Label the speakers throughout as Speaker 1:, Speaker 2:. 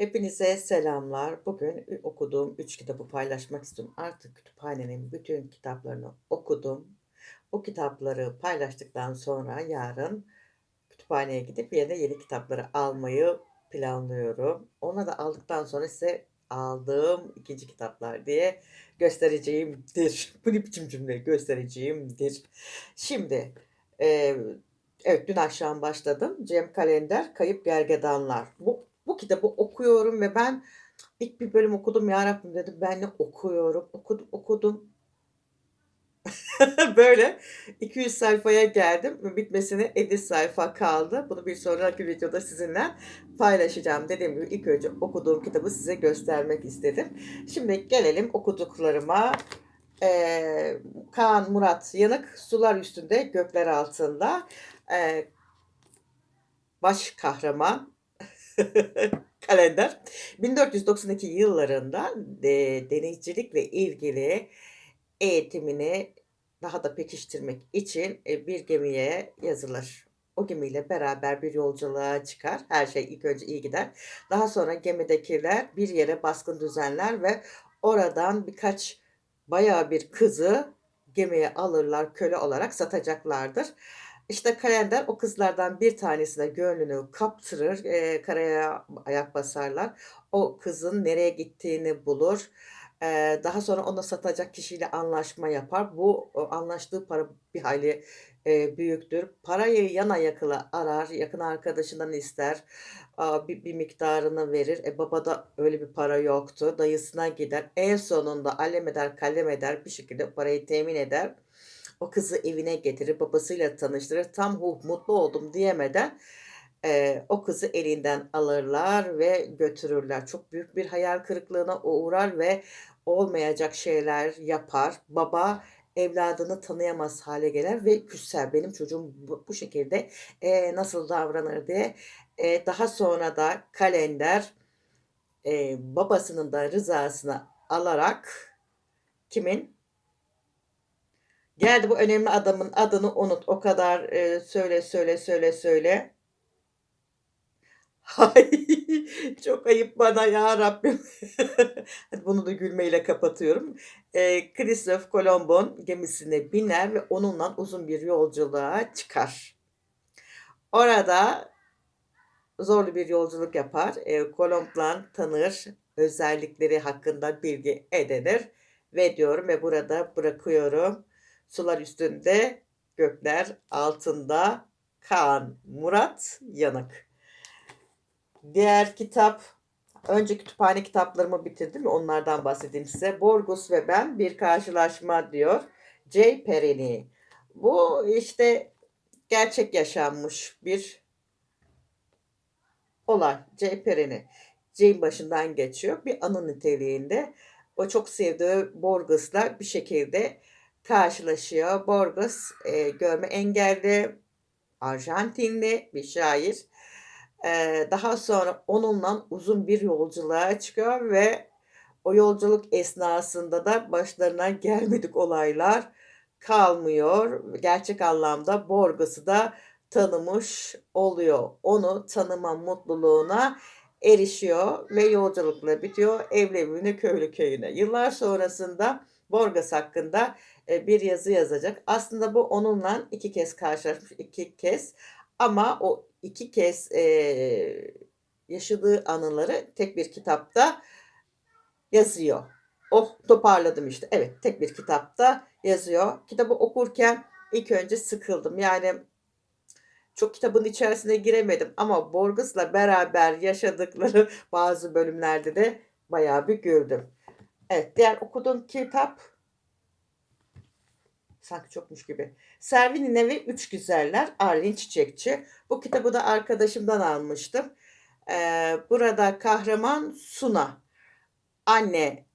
Speaker 1: Hepinize selamlar. Bugün okuduğum 3 kitabı paylaşmak istiyorum. Artık kütüphanenin bütün kitaplarını okudum. Bu kitapları paylaştıktan sonra yarın kütüphaneye gidip yine yeni kitapları almayı planlıyorum. Ona da aldıktan sonra size aldığım ikinci kitaplar diye göstereceğimdir. Bu ne biçim cümle? Göstereceğimdir. Şimdi, eee, evet dün akşam başladım. Cem Kalender Kayıp Gergedanlar. Bu kitabı okuyorum ve ben ilk bir bölüm okudum. Ya Rabbim dedim ben ne okuyorum? Okudum, okudum. Böyle 200 sayfaya geldim bitmesine 50 sayfa kaldı. Bunu bir sonraki videoda sizinle paylaşacağım. Dediğim gibi ilk önce okuduğum kitabı size göstermek istedim. Şimdi gelelim okuduklarıma. Eee, Kaan Murat Yanık, Sular Üstünde, Gökler Altında. Eee baş kahraman Kalender 1492 yıllarında de, denizcilikle ilgili eğitimini daha da pekiştirmek için e, bir gemiye yazılır. O gemiyle beraber bir yolculuğa çıkar. Her şey ilk önce iyi gider. Daha sonra gemidekiler bir yere baskın düzenler ve oradan birkaç bayağı bir kızı gemiye alırlar, köle olarak satacaklardır. İşte kalender o kızlardan bir tanesine gönlünü kaptırır, eee, karaya ayak basarlar. O kızın nereye gittiğini bulur. Eee, daha sonra onu satacak kişiyle anlaşma yapar. Bu o anlaştığı para bir hayli, eee, büyüktür. Parayı yana yakıla arar, yakın arkadaşından ister, aaa, bir bir miktarını verir. E, babada öyle bir para yoktu. Dayısına gider. En sonunda allem eder kallem eder bir şekilde parayı temin eder. O kızı evine getirir, babasıyla tanıştırır. Tam "Huh, mutlu oldum." diyemeden, eee, o kızı elinden alırlar ve götürürler. Çok büyük bir hayal kırıklığına uğrar ve olmayacak şeyler yapar. Baba evladını tanıyamaz hâle gelir ve küser. "Benim çocuğum bu bu şekilde, eee, nasıl davranır?" diye. Eee, daha sonra da kalender, eee, babasının da rızasını alarak kimin? Geldi bu önemli adamın adını unut. O kadar, eee, söyle, söyle, söyle, söyle. Ay, çok ayıp bana ya Rabbim. Bunu da gülmeyle kapatıyorum. Eee, Christoph Kolomb'un gemisine biner ve onunla uzun bir yolculuğa çıkar. Orada zorlu bir yolculuk yapar. Eee, Kolomb'la tanır, özellikleri hakkında bilgi edinir ve diyorum ve burada bırakıyorum. Sular Üstünde, Gökler Altında Kaan Murat Yanık. Diğer kitap, önce kütüphane kitaplarımı bitirdim onlardan bahsedeyim size. Borgus ve Ben Bir Karşılaşma diyor. J. Perini. Bu işte gerçek yaşanmış bir olay. J. Perini. Jane başından geçiyor. Bir anı niteliğinde. O çok sevdiği Borges'la bir şekilde karşılaşıyor. Borges eee, görme engelli, Arjantinli bir şair. Eee, daha sonra onunla uzun bir yolculuğa çıkıyor ve o yolculuk esnasında da başlarına gelmedik olaylar kalmıyor. Gerçek anlamda Borges'ı da tanımış oluyor. Onu tanıma mutluluğuna erişiyor ve yolculukla bitiyor. Evli köylü köyüne. Yıllar sonrasında Borges hakkında, eee, bir yazı yazacak. Aslında bu onunla 2 kez karşılaşmış, 2 kez ama o 2 kez, eee, yaşadığı anıları tek bir kitapta yazıyor. Oh, toparladım işte. Evet, tek bir kitapta yazıyor. Kitabı okurken ilk önce sıkıldım. Yani çok kitabın içerisine giremedim ama Borges'la beraber yaşadıkları bazı bölümlerde de bayağı bir güldüm. Evet, diğer okuduğum kitap sanki çokmuş gibi. Servi'nin Evi Üç Güzeller, Arlin Çiçekçi. Bu kitabı da arkadaşımdan almıştım. Eee, burada kahraman Suna. Anne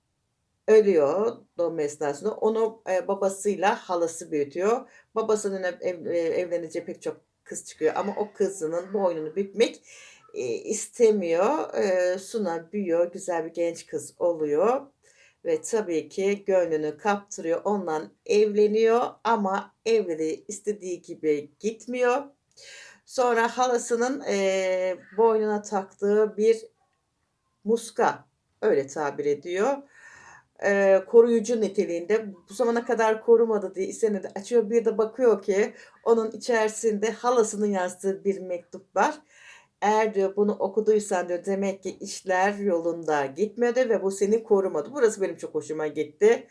Speaker 1: ölüyor doğum esnasında. Onu, eee, babasıyla halası büyütüyor. Babasının ev eee, evleneceği pek çok kız çıkıyor ama o kızının boynunu bükmek, eee, istemiyor. Eee, Suna büyüyor, güzel bir genç kız oluyor ve tabii ki gönlünü kaptırıyor. Onunla evleniyor ama evliliği istediği gibi gitmiyor. Sonra halasının, eee, boynuna taktığı bir muska, öyle tabir ediyor. Eee, koruyucu niteliğinde. Bu zamana kadar korumadı diye de açıyor, bir de bakıyor ki onun içerisinde halasının yazdığı bir mektup var. "Eğer" diyor, "bunu okuduysan" diyor, "demek ki işler yolunda gitmedi ve bu seni korumadı." Burası benim çok hoşuma gitti.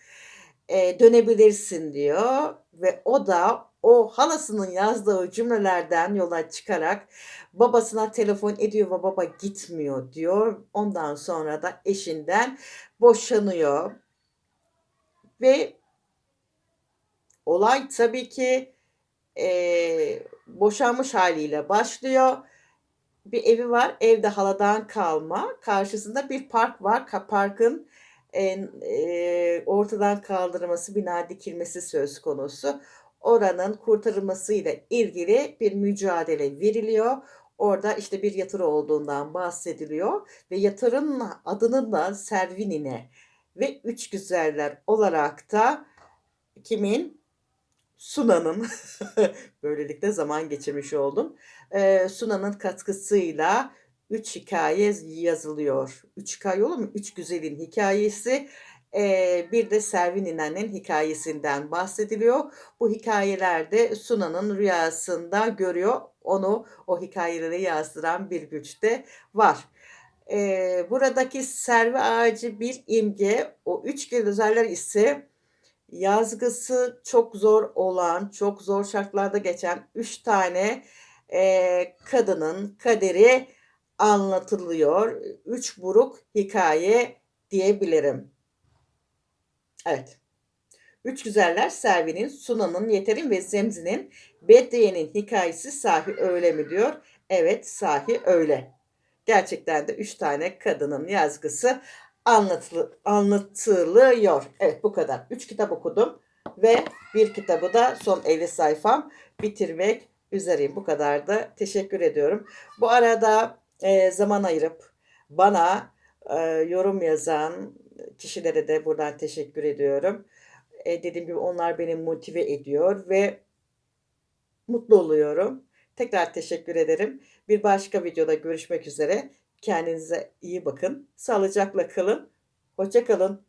Speaker 1: Eee, "Dönebilirsin." diyor ve o da o halasının yazdığı cümlelerden yola çıkarak babasına telefon ediyor ve baba gitmiyor diyor. Ondan sonra da eşinden boşanıyor. Ve olay tabii ki, eee, boşanmış hâliyle başlıyor. Bir evi var, ev de haladan kalma. Karşısında bir park var. Parkın, en eee, ortadan kaldırılması, bina dikilmesi söz konusu. Oranın kurtarılmasıyla ilgili bir mücadele veriliyor. Orada, işte, bir yatırı olduğundan bahsediliyor ve yatırın adının da Servini'ne ve Üçgüzeller olarak da kimin? Suna'nın böylelikle zaman geçirmiş oldum. Eee, Suna'nın katkısıyla 3 hikâye z yazılıyor. 3 hikâye olur mu? 3 güzelin hikâyesi. Eee, bir de Servini'nin hikâyesinden bahsediliyor. Bu hikâyelerde Suna'nın rüyasında görüyor. Onu o hikâyeleri yazdıran bir güç de var. Eee, buradaki servi ağacı bir imge. O üçgüzeller ise yazgısı çok zor olan, çok zor şartlarda geçen 3 tane, eee, kadının kaderi anlatılıyor. 3 buruk hikâye diyebilirim. Evet. Üçgüzeller, Servi'nin, Suna'nın, Yeter'in ve Zemzi'nin, Bedriye'nin hikâyesi sahi öyle mi diyor. Evet, sahi öyle. Gerçekten de 3 tane kadının yazgısı anlatılı anlatılıyor. Evet, bu kadar. 3 kitap okudum ve 1 kitabı da son 50 sayfam bitirmek üzereyim. Bu kadardı. Teşekkür ediyorum. Bu arada, eee, zaman ayırıp bana, eee, yorum yazan kişilere de buradan teşekkür ediyorum. Eee, dediğim gibi onlar beni motive ediyor ve mutlu oluyorum. Tekrar teşekkür ederim. Bir başka videoda görüşmek üzere. Kendinize iyi bakın. Sağlıcakla kalın. Hoşça kalın.